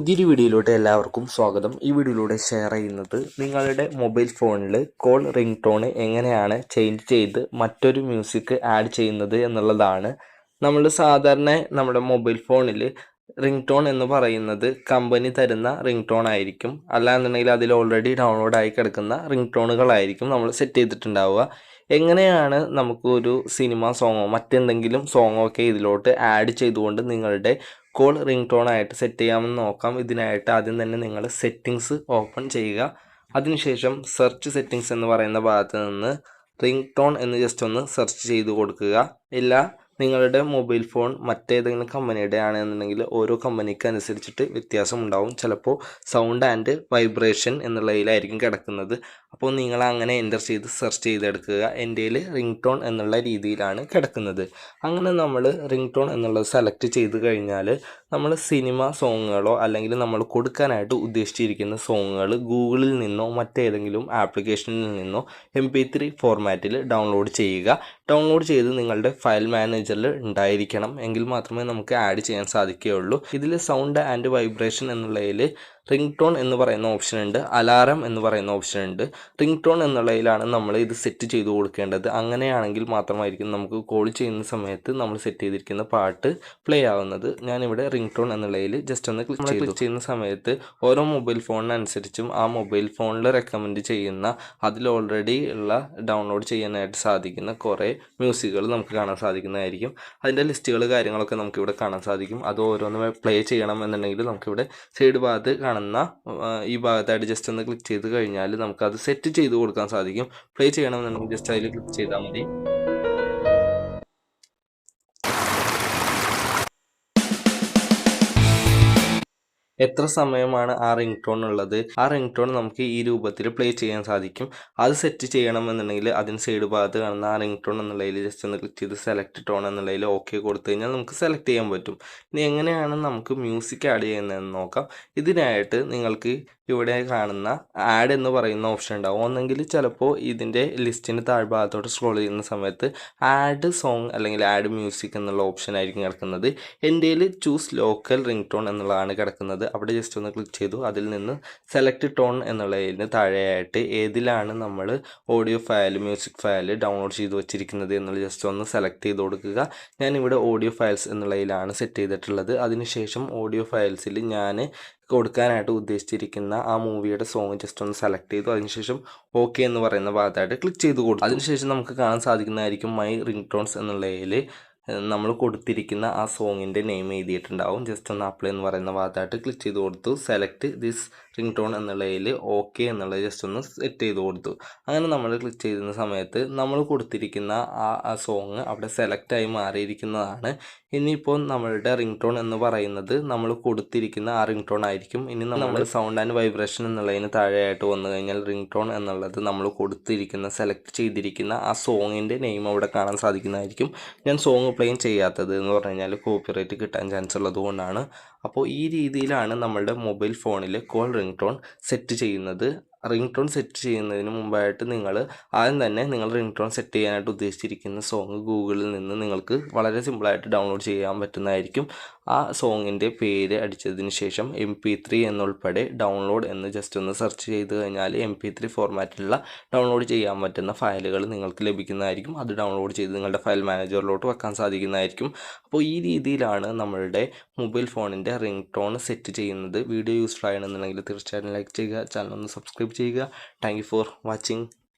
പുതിയൊരു വീഡിയോയിലോട്ട് എല്ലാവർക്കും സ്വാഗതം. ഈ വീഡിയോയിലൂടെ ഷെയർ ചെയ്യുന്നത് നിങ്ങളുടെ മൊബൈൽ ഫോണിൽ കോൾ റിംഗ് ടോൺ എങ്ങനെയാണ് ചേഞ്ച് ചെയ്ത് മറ്റൊരു മ്യൂസിക് ആഡ് ചെയ്യുന്നത് എന്നുള്ളതാണ്. നമ്മൾ സാധാരണ നമ്മുടെ മൊബൈൽ ഫോണിൽ റിംഗ് ടോൺ എന്ന് പറയുന്നത് കമ്പനി തരുന്ന റിംഗ് ടോൺ ആയിരിക്കും. അല്ലാന്നുണ്ടെങ്കിൽ അതിൽ ഓൾറെഡി ഡൗൺലോഡ് ആയി കിടക്കുന്ന റിംഗ് ടോണുകളായിരിക്കും നമ്മൾ സെറ്റ് ചെയ്തിട്ടുണ്ടാവുക. എങ്ങനെയാണ് നമുക്ക് ഒരു സിനിമ സോങ്ങോ മറ്റെന്തെങ്കിലും സോങ്ങോ ഒക്കെ ഇതിലോട്ട് ആഡ് ചെയ്തുകൊണ്ട് നിങ്ങളുടെ കോൾ റിംഗ് ടോൺ ആയിട്ട് സെറ്റ് ചെയ്യാമെന്ന് നോക്കാം. ഇതിനായിട്ട് ആദ്യം തന്നെ നിങ്ങൾ സെറ്റിങ്സ് ഓപ്പൺ ചെയ്യുക. അതിനുശേഷം സെർച്ച് സെറ്റിങ്സ് എന്ന് പറയുന്ന ഭാഗത്ത് നിന്ന് റിംഗ് ടോൺ എന്ന് ജസ്റ്റ് ഒന്ന് സെർച്ച് ചെയ്ത് കൊടുക്കുക. ഇല്ല നിങ്ങളുടെ മൊബൈൽ ഫോൺ മറ്റേതെങ്കിലും കമ്പനിയുടെ ആണെന്നുണ്ടെങ്കിൽ ഓരോ കമ്പനിക്ക് അനുസരിച്ചിട്ട് വ്യത്യാസം ഉണ്ടാവും ചിലപ്പോൾ സൗണ്ട് ആൻഡ് വൈബ്രേഷൻ എന്നുള്ളതിലായിരിക്കും കിടക്കുന്നത്. അപ്പോൾ നിങ്ങൾ അങ്ങനെ എന്റർ ചെയ്ത് സെർച്ച് ചെയ്തെടുക്കുക. എന്റെ റിംഗ് ടോൺ എന്നുള്ള രീതിയിലാണ് കിടക്കുന്നത്. അങ്ങനെ നമ്മൾ റിംഗ് ടോൺ എന്നുള്ളത് സെലക്ട് ചെയ്ത് കഴിഞ്ഞാൽ നമ്മൾ സിനിമ സോങ്ങുകളോ അല്ലെങ്കിൽ നമ്മൾ കൊടുക്കാനായിട്ട് ഉദ്ദേശിച്ചിരിക്കുന്ന സോങ്ങുകൾ ഗൂഗിളിൽ നിന്നോ മറ്റേതെങ്കിലും ആപ്ലിക്കേഷനിൽ നിന്നോ എം പി ത്രീ ഫോർമാറ്റിൽ ഡൗൺലോഡ് ചെയ്യുക. ഡൗൺലോഡ് ചെയ്ത് നിങ്ങളുടെ ഫയൽ മാനേജറിൽ ഉണ്ടായിരിക്കണം. എങ്കിൽ മാത്രമേ നമുക്ക് ആഡ് ചെയ്യാൻ സാധിക്കുകയുള്ളൂ. ഇതിൽ സൗണ്ട് ആൻഡ് വൈബ്രേഷൻ എന്നുള്ളതിൽ റിംഗ് ടോൺ എന്ന് പറയുന്ന ഓപ്ഷൻ ഉണ്ട്. അലാറം എന്ന് പറയുന്ന ഓപ്ഷൻ ഉണ്ട്. റിംഗ് ടോൺ എന്നുള്ളതിലാണ് നമ്മൾ ഇത് സെറ്റ് ചെയ്ത് കൊടുക്കേണ്ടത്. അങ്ങനെയാണെങ്കിൽ മാത്രമായിരിക്കും നമുക്ക് കോൾ ചെയ്യുന്ന സമയത്ത് നമ്മൾ സെറ്റ് ചെയ്തിരിക്കുന്ന പാട്ട് പ്ലേ ആവുന്നത്. ഞാനിവിടെ റിംഗ് ടോൺ എന്നുള്ളതിൽ ജസ്റ്റ് ഒന്ന് ക്ലിക്ക് ക്ലിക്ക് ചെയ്യുന്ന സമയത്ത് ഓരോ മൊബൈൽ ഫോണിനനുസരിച്ചും ആ മൊബൈൽ ഫോണിൽ റെക്കമെൻഡ് ചെയ്യുന്ന അതിൽ ഓൾറെഡി ഉള്ള ഡൗൺലോഡ് ചെയ്യാനായിട്ട് സാധിക്കുന്ന കുറേ മ്യൂസിക്കുകൾ നമുക്ക് കാണാൻ സാധിക്കുന്നതായിരിക്കും. അതിന്റെ ലിസ്റ്റുകൾ കാര്യങ്ങളൊക്കെ നമുക്കിവിടെ കാണാൻ സാധിക്കും. അത് ഓരോന്ന് പ്ലേ ചെയ്യണം എന്നുണ്ടെങ്കിൽ നമുക്കിവിടെ സൈഡ് ഭാഗത്ത് കാണുന്ന ഈ ഭാഗത്തായിട്ട് ജസ്റ്റ് ഒന്ന് ക്ലിക്ക് ചെയ്ത് കഴിഞ്ഞാൽ നമുക്കത് സെറ്റ് ചെയ്ത് കൊടുക്കാൻ സാധിക്കും. പ്ലേ ചെയ്യണമെന്നുണ്ടെങ്കിൽ ജസ്റ്റ് അതിൽ ക്ലിക്ക് ചെയ്താൽ മതി. എത്ര സമയമാണ് ആ റിംഗ് ടോൺ ഉള്ളത്? ആ റിംഗ് ടോൺ നമുക്ക് ഈ രൂപത്തിൽ പ്ലേ ചെയ്യാൻ സാധിക്കും. അത് സെറ്റ് ചെയ്യണമെന്നുണ്ടെങ്കിൽ അതിന് സൈഡ് ഭാഗത്ത് കാണുന്ന ആ റിംഗ് ടോൺ എന്നുള്ളതിൽ ജസ്റ്റ് ഒന്ന് ക്ലിക്ക് ചെയ്ത് സെലക്ട് ടോൺ എന്നുള്ളതിൽ ഓക്കെ കൊടുത്തു കഴിഞ്ഞാൽ നമുക്ക് സെലക്ട് ചെയ്യാൻ പറ്റും. ഇനി എങ്ങനെയാണ് നമുക്ക് മ്യൂസിക് ആഡ് ചെയ്യുന്നതെന്ന് നോക്കാം. ഇതിനായിട്ട് നിങ്ങൾക്ക് ഇവിടെ കാണുന്ന ആഡ് എന്ന് പറയുന്ന ഓപ്ഷൻ ഉണ്ടാവും. ഒന്നെങ്കിൽ ചിലപ്പോൾ ഇതിന്റെ ലിസ്റ്റിന് താഴ്ഭാഗത്തോട്ട് സ്ക്രോൾ ചെയ്യുന്ന സമയത്ത് ആഡ് സോങ് അല്ലെങ്കിൽ ആഡ് മ്യൂസിക് എന്നുള്ള ഓപ്ഷൻ ആയിരിക്കും കിടക്കുന്നത്. എന്റെ ചൂസ് ലോക്കൽ റിംഗ് ടോൺ എന്നുള്ളതാണ് കിടക്കുന്നത്. അവിടെ ജസ്റ്റ് ഒന്ന് ക്ലിക്ക് ചെയ്തു. അതിൽ നിന്ന് സെലക്ട് ടോൺ എന്നുള്ളതിന് താഴെയായിട്ട് ഏതിലാണ് നമ്മൾ audio file music file download ചെയ്ത് വെച്ചിരിക്കുന്നത് എന്നുള്ള ജസ്റ്റ് ഒന്ന് സെലക്ട് ചെയ്ത് കൊടുക്കുക. ഞാനിവിടെ ഓഡിയോ ഫയൽസ് എന്നുള്ളതിലാണ് സെറ്റ് ചെയ്തിട്ടുള്ളത്. അതിനുശേഷം ഓഡിയോ ഫയൽസിൽ ഞാൻ കൊടുക്കാനായിട്ട് ഉദ്ദേശിച്ചിരിക്കുന്ന ആ മൂവിയുടെ സോങ് ജസ്റ്റ് ഒന്ന് സെലക്ട് ചെയ്തു. അതിനുശേഷം ഓക്കെ എന്ന് പറയുന്ന ഭാഗത്തായിട്ട് ക്ലിക്ക് ചെയ്ത് കൊടുത്തു. അതിനുശേഷം നമുക്ക് കാണാൻ സാധിക്കുന്നതായിരിക്കും മൈ റിംഗ് ടോൺസ് എന്നുള്ളതിൽ നമ്മൾ കൊടുത്തിരിക്കുന്ന ആ സോങ്ങിന്റെ നെയിം എഴുതിയിട്ടുണ്ടാവും. ജസ്റ്റ് ഒന്ന് അപ്ലൈ എന്ന് പറയുന്ന ഭാഗത്തായിട്ട് ക്ലിക്ക് ചെയ്ത് കൊടുത്തു. സെലക്ട് ദിസ് റിംഗ് ടോൺ എന്നുള്ളതിൽ ഓക്കെ എന്നുള്ളത് ജസ്റ്റ് ഒന്ന് സെറ്റ് ചെയ്ത് കൊടുത്തു. അങ്ങനെ നമ്മൾ ക്ലിക്ക് ചെയ്യുന്ന സമയത്ത് നമ്മൾ കൊടുത്തിരിക്കുന്ന ആ ആ സോങ് അവിടെ സെലക്റ്റായി മാറിയിരിക്കുന്നതാണ് ഇനിയിപ്പോൾ നമ്മളുടെ റിംഗ് ടോൺ എന്ന് പറയുന്നത് നമ്മൾ കൊടുത്തിരിക്കുന്ന ആ റിംഗ് ടോൺ ആയിരിക്കും. ഇനി നമ്മൾ സൗണ്ട് ആൻഡ് വൈബ്രേഷൻ എന്നുള്ളതിന് താഴെയായിട്ട് വന്നു കഴിഞ്ഞാൽ റിംഗ് ടോൺ എന്നുള്ളത് നമ്മൾ കൊടുത്തിരിക്കുന്ന സെലക്ട് ചെയ്തിരിക്കുന്ന ആ സോങ്ങിന്റെ നെയിം അവിടെ കാണാൻ സാധിക്കുന്നതായിരിക്കും. ഞാൻ സോങ് പ്ലെയിൻ ചെയ്യാത്തത് എന്ന് പറഞ്ഞു കഴിഞ്ഞാൽ കോപ്പിറൈറ്റ് കിട്ടാൻ ചാൻസ് ഉള്ളതുകൊണ്ടാണ് അപ്പോൾ ഈ രീതിയിലാണ് നമ്മളുടെ മൊബൈൽ ഫോണിൽ കോൾ റിംഗ് ടോൺ സെറ്റ് ചെയ്യുന്നത്. റിംഗ് ടോൺ സെറ്റ് ചെയ്യുന്നതിന് മുമ്പായിട്ട് നിങ്ങൾ ആദ്യം തന്നെ നിങ്ങൾ റിംഗ് ടോൺ സെറ്റ് ചെയ്യാനായിട്ട് ഉദ്ദേശിച്ചിരിക്കുന്ന സോങ് ഗൂഗിളിൽ നിന്ന് നിങ്ങൾക്ക് വളരെ സിമ്പിളായിട്ട് ഡൗൺലോഡ് ചെയ്യാൻ പറ്റുന്നതായിരിക്കും. ആ സോങ്ങിന്റെ പേര് അടിച്ചതിന് ശേഷം എം പി ത്രീ എന്നുൾപ്പെടെ ഡൗൺലോഡ് എന്ന് ജസ്റ്റ് ഒന്ന് സെർച്ച് ചെയ്ത് കഴിഞ്ഞാൽ എം പി ത്രീ ഫോർമാറ്റിലുള്ള ഡൗൺലോഡ് ചെയ്യാൻ പറ്റുന്ന ഫയലുകൾ നിങ്ങൾക്ക് ലഭിക്കുന്നതായിരിക്കും. അത് ഡൗൺലോഡ് ചെയ്ത് നിങ്ങളുടെ ഫയൽ മാനേജറിലോട്ട് വെക്കാൻ സാധിക്കുന്നതായിരിക്കും. അപ്പോൾ ഈ രീതിയിലാണ് നമ്മളുടെ മൊബൈൽ ഫോണിന്റെ റിംഗ് ടോൺ സെറ്റ് ചെയ്യുന്നത്. വീഡിയോ യൂസ്ഫുൾ ആണെന്നുണ്ടെങ്കിൽ തീർച്ചയായിട്ടും ലൈക്ക് ചെയ്യുക ചാനൽ ഒന്ന് സബ്സ്ക്രൈബ് ചെയ്യുക. Thank for watching